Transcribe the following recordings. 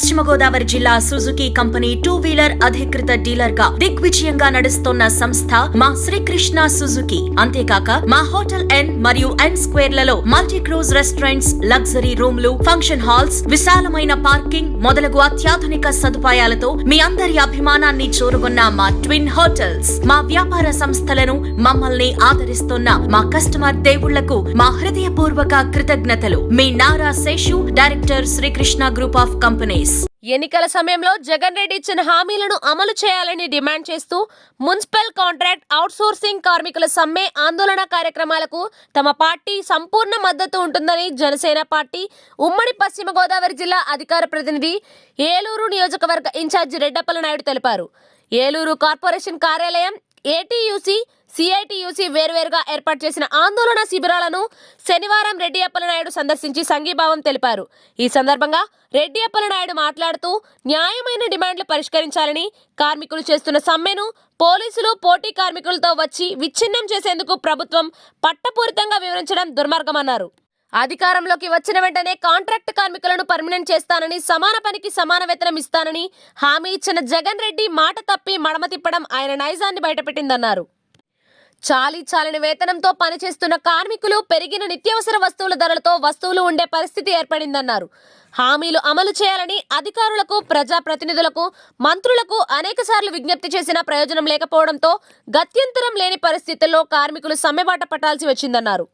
పశ్చిమ గోదావరి జిల్లా Suzuki company two wheeler అధికృత డీలర్గా దిగ్విజయంగా నడుస్తున్న సంస్థ మా శ్రీకృష్ణ సుజుకి. అంతేకాక మా హోటల్ ఎన్ మరియు ఎన్ స్క్వేర్లలో మల్టీ క్రూజ్ రెస్టారెంట్స్ లగ్జరీ రూమ్లు ఫంక్షన్ హాల్స్ విశాలమైన పార్కింగ్ మొదలగు అత్యాధునిక సదుపాయాలతో మీ అందరి అభిమానాన్ని చూరుకున్న మా ట్విన్ హోటల్స్. మా వ్యాపార సంస్థలను మమ్మల్ని ఆదరిస్తున్న మా కస్టమర్ దేవుళ్ళకు మా హృదయపూర్వక కృతజ్ఞతలు. మీ Nara Seshu director Srikrishna group of companies. ఎన్నికల సమయంలో జగన్ రెడ్డి ఇచ్చిన హామీలను అమలు చేయాలని డిమాండ్ చేస్తూ మున్సిపల్ కాంట్రాక్ట్ అవుట్సోర్సింగ్ కార్మికుల సమ్మె ఆందోళన కార్యక్రమాలకు తమ పార్టీ సంపూర్ణ మద్దతు ఉంటుందని జనసేన పార్టీ ఉమ్మడి పశ్చిమ గోదావరి జిల్లా అధికార ప్రతినిధి ఏలూరు నియోజకవర్గ ఇన్ఛార్జి రెడ్డప్పల నాయుడు తెలిపారు. ఏలూరు కార్పొరేషన్ కార్యాలయం ఏటీయూసీ సిఐటియూసీ వేర్వేరుగా ఏర్పాటు చేసిన ఆందోళన శిబిరాలను శనివారం రెడ్డి అప్పలనాయుడు సందర్శించి సంఘీభావం తెలిపారు. ఈ సందర్భంగా రెడ్డి అప్పలనాయుడు మాట్లాడుతూ న్యాయమైన డిమాండ్లు పరిష్కరించాలని కార్మికులు చేస్తున్న సమ్మెను పోలీసులు పోటీ కార్మికులతో వచ్చి విచ్ఛిన్నం చేసేందుకు ప్రభుత్వం పట్టపూరితంగా వివరించడం దుర్మార్గమన్నారు. అధికారంలోకి వచ్చిన వెంటనే కాంట్రాక్ట్ కార్మికులను పర్మనెంట్ చేస్తానని సమాన పనికి సమాన వేతనం ఇస్తానని హామీ ఇచ్చిన జగన్ రెడ్డి మాట తప్పి మడమ తిప్పడం ఆయన నైజాన్ని బయటపెట్టిందన్నారు. చాలీ చాలని వేతనంతో పనిచేస్తున్న కార్మికులు పెరిగిన నిత్యావసర వస్తువుల ధరలతో వస్తువులు ఉండే పరిస్థితి ఏర్పడిందన్నారు. హామీలు అమలు చేయాలని అధికారులకు ప్రజాప్రతినిధులకు మంత్రులకు అనేకసార్లు విజ్ఞప్తి చేసిన ప్రయోజనం లేకపోవడంతో గత్యంతరం లేని పరిస్థితుల్లో కార్మికులు సమ్మెబాట పట్టాల్సి వచ్చిందన్నారు.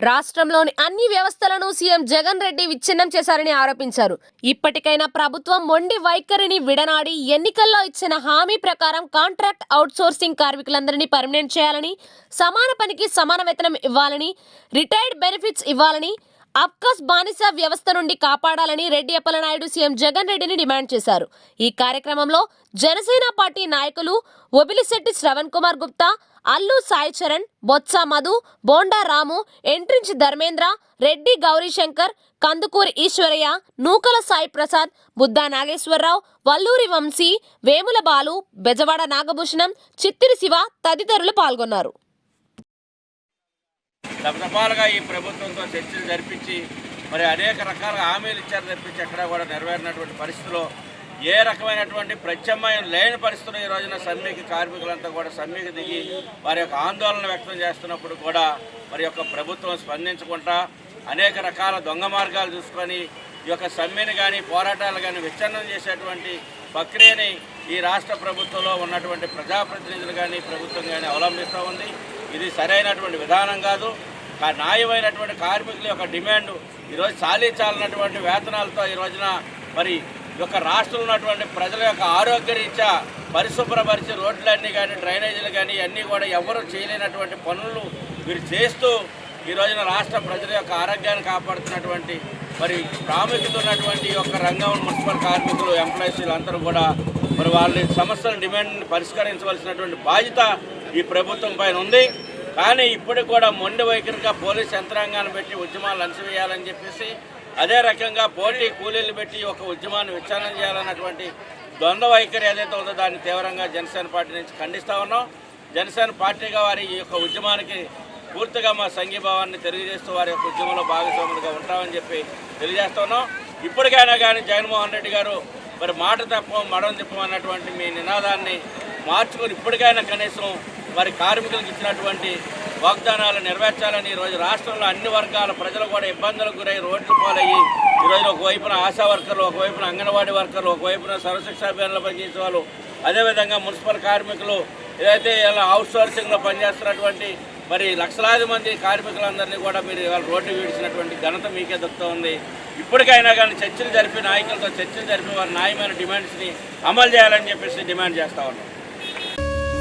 రాష్ట్రంలోని అన్ని వ్యవస్థలను సీఎం జగన్ రెడ్డి విచ్ఛిన్నం చేశారని ఆరోపించారు. ఇప్పటికైనా ప్రభుత్వం మొండి వైఖరిని విడనాడి ఎన్నికల్లో ఇచ్చిన హామీ ప్రకారం కాంట్రాక్ట్ అవుట్సోర్సింగ్ కార్మికులందరినీ పర్మనెంట్ చేయాలని సమాన పనికి సమాన వేతనం ఇవ్వాలని రిటైర్డ్ బెనిఫిట్స్ ఇవ్వాలని అబ్కాస్ బానిస వ్యవస్థ నుండి కాపాడాలని రెడ్డి అప్పలనాయుడు సీఎం జగన్ రెడ్డిని డిమాండ్ చేశారు. ఈ కార్యక్రమంలో జనసేన పార్టీ నాయకులు ఒబిలిశెట్టి శ్రవణ్ కుమార్ గుప్తా అల్లు సాయి చరణ్ బొత్స మధు బోండా రాము ఎంట్రించి ధర్మేంద్ర రెడ్డి గౌరీశంకర్ కందుకూరి ఈశ్వరయ్య నూకల సాయి ప్రసాద్ బుద్దా నాగేశ్వరరావు వల్లూరి వంశీ వేముల బాలు బెజవాడ నాగభూషణం చిత్తిరి శివ తదితరులు పాల్గొన్నారు. దఫదఫాలుగా ఈ ప్రభుత్వంతో చర్చలు జరిపించి మరి అనేక రకాల హామీలు ఇచ్చారు తప్పించి ఎక్కడా కూడా నెరవేరినటువంటి పరిస్థితిలో ఏ రకమైనటువంటి ప్రత్యామ్నాయం లేని పరిస్థితులు ఈ రోజున సమ్మెకి కార్మికులంతా కూడా సమ్మెకి దిగి వారి యొక్క ఆందోళన వ్యక్తం చేస్తున్నప్పుడు కూడా మరి యొక్క ప్రభుత్వం స్పందించకుండా అనేక రకాల దొంగ మార్గాలు చూసుకొని ఈ యొక్క సమ్మెని కానీ పోరాటాలు కానీ విచ్ఛిన్నం చేసేటువంటి ప్రక్రియని ఈ రాష్ట్ర ప్రభుత్వంలో ఉన్నటువంటి ప్రజాప్రతినిధులు కానీ ప్రభుత్వం కానీ అవలంబిస్తూ ఉంది. ఇది సరైనటువంటి విధానం కాదు. న్యాయమైనటువంటి కార్మికుల యొక్క డిమాండ్ ఈరోజు చాలీ చాలినటువంటి వేతనాలతో ఈ రోజున మరి యొక్క రాష్ట్రంలో ఉన్నటువంటి ప్రజల యొక్క ఆరోగ్య రీత్యా పరిశుభ్రపరిచి రోడ్లన్నీ కానీ డ్రైనేజీలు కానీ అన్నీ కూడా ఎవరు చేయలేనటువంటి పనులు మీరు చేస్తూ ఈ రోజున రాష్ట్ర ప్రజల యొక్క ఆరోగ్యాన్ని కాపాడుతున్నటువంటి మరి ప్రాముఖ్యత ఉన్నటువంటి యొక్క రంగం మున్సిపల్ కార్మికులు ఎంప్లాయీస్ అందరూ కూడా మరి వాళ్ళ సమస్యల డిమాండ్ని పరిష్కరించవలసినటువంటి బాధ్యత ఈ ప్రభుత్వం పైన ఉంది. కానీ ఇప్పటికి కూడా మొండి వైఖరిగా పోలీస్ యంత్రాంగాన్ని పెట్టి ఉద్యమాలు అణచివేయాలని చెప్పేసి అదే రకంగా పోటీ కూలీలు పెట్టి ఒక ఉద్యమాన్ని విచారణ చేయాలన్నటువంటి ద్వంద్వ వైఖరి ఏదైతే ఉందో దాన్ని తీవ్రంగా జనసేన పార్టీ నుంచి ఖండిస్తూ ఉన్నాం. జనసేన పార్టీగా వారి ఈ యొక్క ఉద్యమానికి పూర్తిగా మా సంఘీభావాన్ని తెలియజేస్తూ వారి యొక్క ఉద్యమంలో భాగస్వాములుగా ఉంటామని చెప్పి తెలియజేస్తున్నాం ఇప్పటికైనా కానీ జగన్మోహన్ రెడ్డి గారు మరి మాట తప్ప మడం తిప్పమన్నటువంటి మీ నినాదాన్ని మార్చుకొని ఇప్పటికైనా కనీసం మరి కార్మికులకు ఇచ్చినటువంటి వాగ్దానాలు నెరవేర్చాలని ఈరోజు రాష్ట్రంలో అన్ని వర్గాల ప్రజలు కూడా ఇబ్బందులకు గురై రోడ్లు పాలయ్యి ఈరోజు ఒకవైపున ఆశా వర్కర్లు ఒకవైపున అంగన్వాడీ వర్కర్లు ఒకవైపున సర్వశిక్ష అభియాన్లో పనిచేసే వాళ్ళు అదేవిధంగా మున్సిపల్ కార్మికులు ఏదైతే ఇలా అవుట్ సోర్సింగ్లో పనిచేస్తున్నటువంటి మరి లక్షలాది మంది కార్మికులందరినీ కూడా మీరు ఇవాళ రోడ్డు వీడిచినటువంటి ఘనత మీకే దక్కుతూ ఉంది. ఇప్పటికైనా కానీ చర్చలు జరిపి నాయకులతో చర్చలు జరిపి వారి న్యాయమైన డిమాండ్స్ని అమలు చేయాలని చెప్పేసి డిమాండ్ చేస్తూ ఉన్నాం.